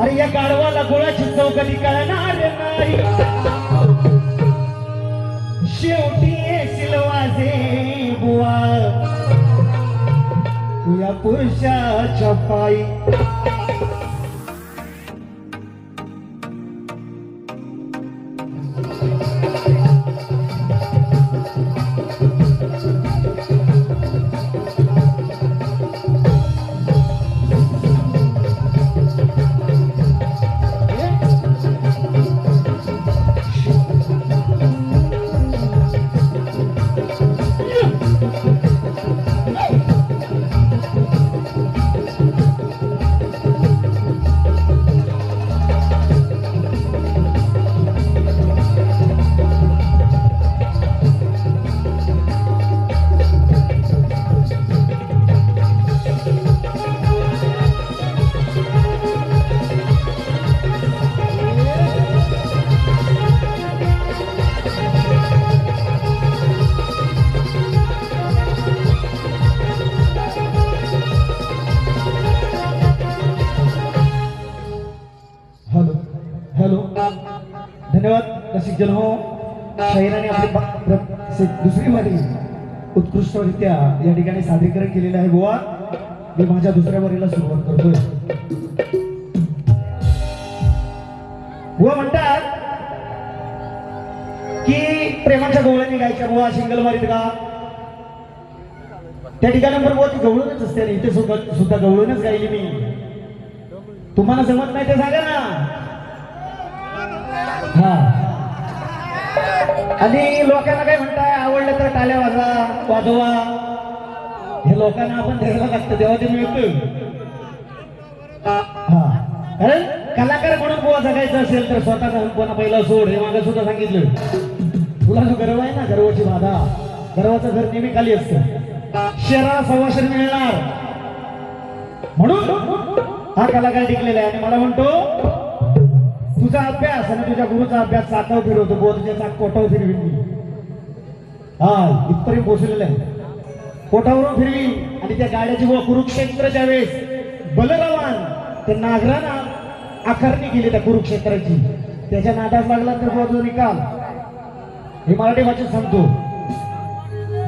अरे या गाडवाला गोळाची चौकटी कधी कळणार नाही. शेवटी येशील वाजे बुवा. या पुरुषाच्या पायी शाहिराने आपली दुसरी वारी उत्कृष्टरित्या या ठिकाणी सादरीकरण केलेलं आहे. गोवा मी माझ्या दुसऱ्या वारीला सुरुवात करतोय. गोवा म्हणतात की प्रेमाच्या गोवळ्याने गायच्या गोवा सिंगल मारीत का? त्या ठिकाणी पण बुवा ती गवळूनच असते आणि इथे सुद्धा सुद्धा गवळूनच गायली मी. तुम्हाला जमत नाही ते सांगा ना. हा. आणि लोकांना काय म्हणताय आवडलं तर टाल्या वाजवा वाजवा. हे लोकांना आपण धरलं लागतं तेव्हा ते मिळतो. हा. कारण कलाकार म्हणून कोणा जगायचं असेल तर स्वतः जाऊन कोणा पहिला सोड हे मागे सुद्धा सांगितलं. तुला जो गर्व आहे ना गर्वाची बाधा. गर्वाचं घर नेहमी खाली असतं. शहराला संवासन मिळणार. म्हणून हा कलाकार टिकलेला आहे. आणि मला म्हणतो तुझा अभ्यास आणि तुझ्या गुरुचा अभ्यास चाकाव फिरवतो बुवा तुझ्या फिरवीन मी. हा इथपर्यंत पोचलेलं आहे. कोटावरून फिरवी आणि त्या गाड्याची बुवा कुरुक्षेत्रच्या वेळेस बलरामान त्या नागराना आकारणी केली त्या कुरुक्षेत्राची. त्याच्या नादात लागला तर बोध निकाल हे मराठी भाषेत सांगतो.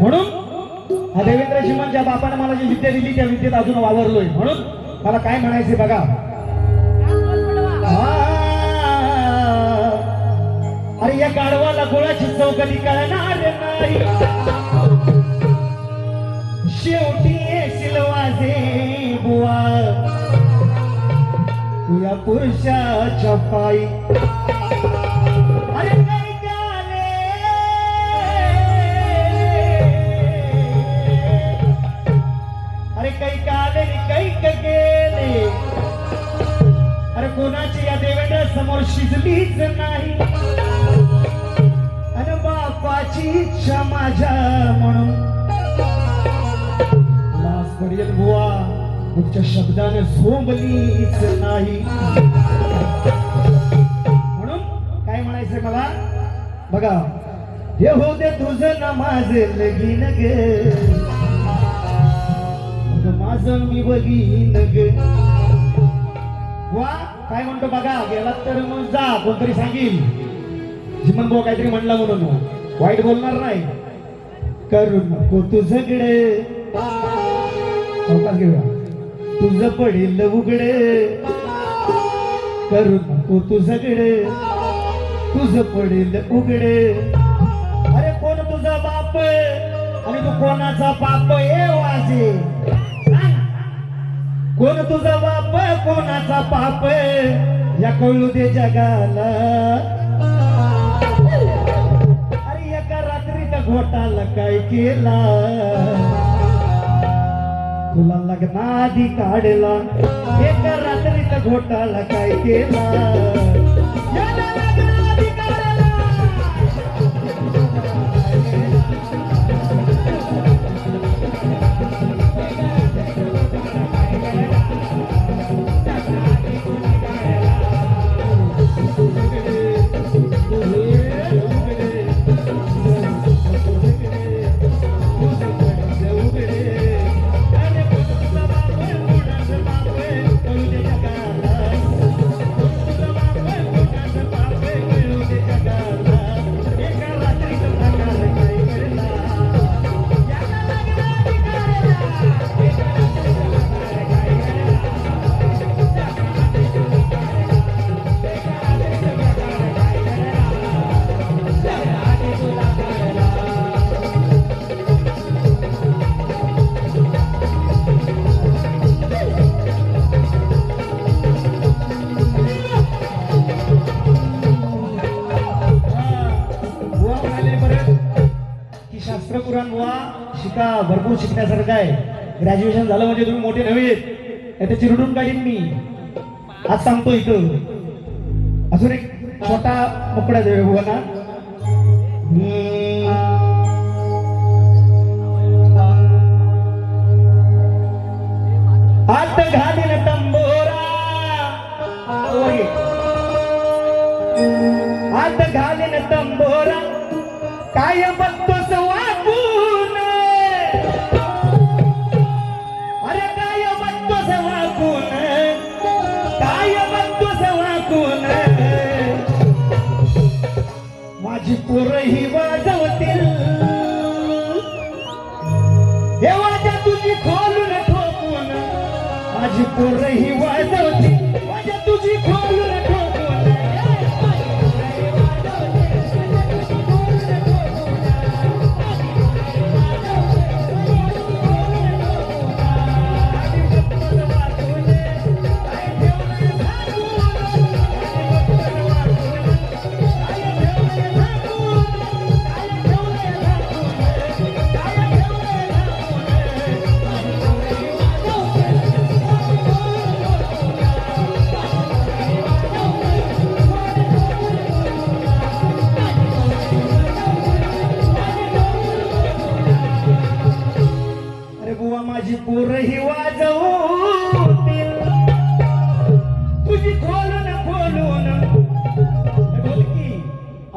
म्हणून हा देवेंद्र शिवनच्या बापाने मला जी विद्या दिली त्या विद्येत अजून वावरलोय. म्हणून मला काय म्हणायचे बघा. अरे या गाढवाला गोळाची चौकटी करणार नाही. शेवटी येशील वाजे बुवा. तू या पुरुषाच्या पायी. अरे अरे काही काले काही गेले. अरे कोणाची या देवेंद्र समोर शिजलीच नाही. बापाची इच्छा माझ्या म्हणून. पर्यंत बुवा तुमच्या शब्दाने झोंबलीच नाही. म्हणून काय म्हणायचं मला? बघा हे हो दे तुझं ना माझे लगीन ग. माझ माझं मी बघीन गे. वा काय म्हणतो बघा गेला तर मग जा कोणतरी सांगील. जिमन भाऊ काहीतरी म्हणला म्हणून. वाईट बोलणार नाही. करू नको तुझकडे. सावकाश घेऊया. तुझं पडेल उघडे. करू नको तुझकडे. तुझं पडेल उघडे. अरे कोण तुझा बाप आणि तू कोणाचा बाप ये वाजे. कोण तुझा बाप कोणाचा पाप या कळू दे जगाला. घोटाला काय केला. तुला लग्नाधी काढला. एका रात्रीचा घोटाला काय केला. याला लग्नाआधी काढला. शिका शिकण्यासारखं आहे. ग्रॅज्युएशन झालं म्हणजे तुम्ही मोठे नव्हे नाही तर चिरडून काढीन मी. आज सांगतो इथं. अजून एक छोटा मोकळा देव बुवाना आत घालीन तंबोरा. हो, हो, आत घालीन तंबोरा. काय बघतो माझी पोरही वाजवतील. देवाच्या तुझी खोलून ठोकून माझी पोरही वाजवतील. माझ्या वाजा तुझी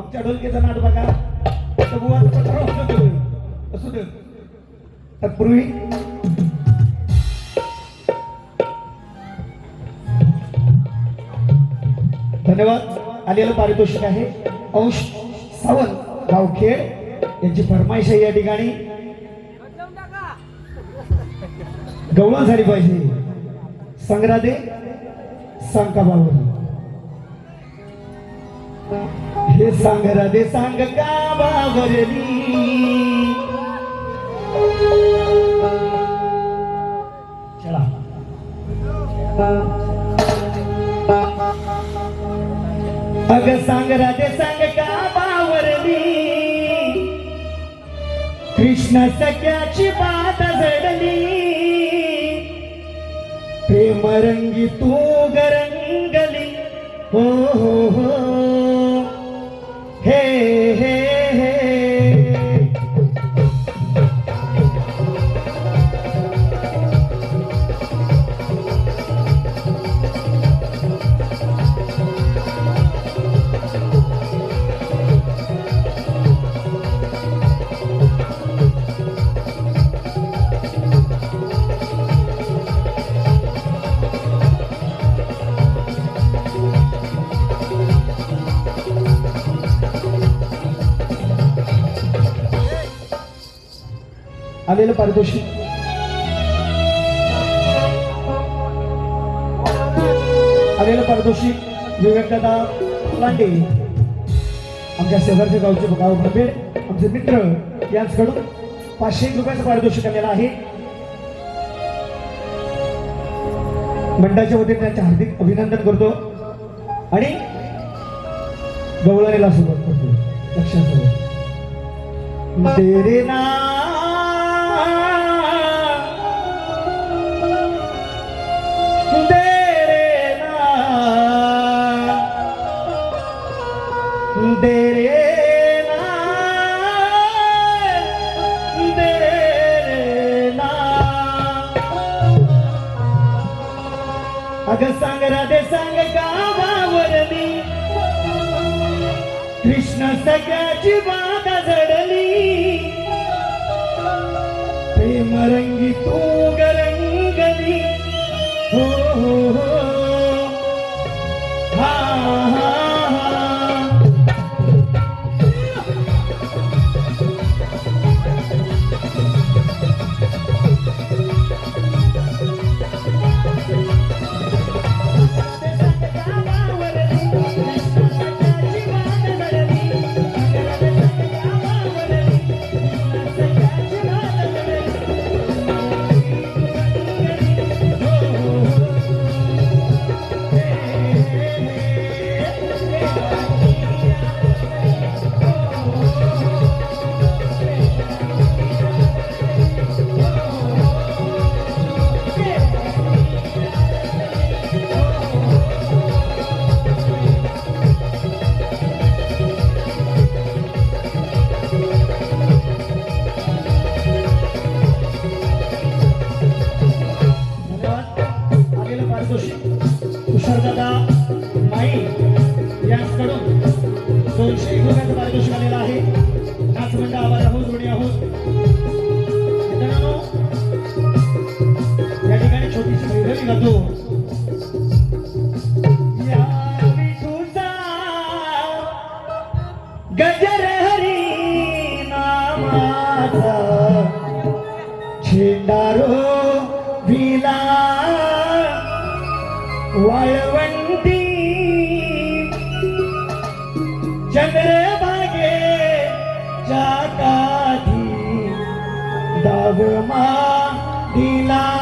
आमच्या ढोलकीचा नाट बघा. असू दे. तत्पूर्वी धन्यवाद. आलेलं पारितोषिक आहे. अंश सावंत गावखेड यांची फरमाईश आहे या ठिकाणी. गवळण झाली पाहिजे. संग्रादे सांका बाबा हे सांग राधे सांग का बाबरली चला. अग सांग राधे सांग का बावरली? कृष्ण सख्याची बात झडली प्रेम रंगी तू गरंगली. हो हो हो. आलेलं पारितोषिक. आलेलं पारितोषिक विवेकदादा लांडे आमच्या शेजारच्या गावचे गाव भरपेड आमचे मित्र यांचकडून पाचशे एक रुपयाचं पारितोषिक आलेलं आहे. मंडळाच्या वतीने त्यांचे हार्दिक अभिनंदन करतो. आणि गवळणीला सोबत करतो. लक्षात तेरे नाम अगं सांग राधे सांग गावावरली कृष्ण सगळ्याची बाधा जडली. प्रेमरंगी तू गरंगली. हो हो हो. काठी दावमा दिला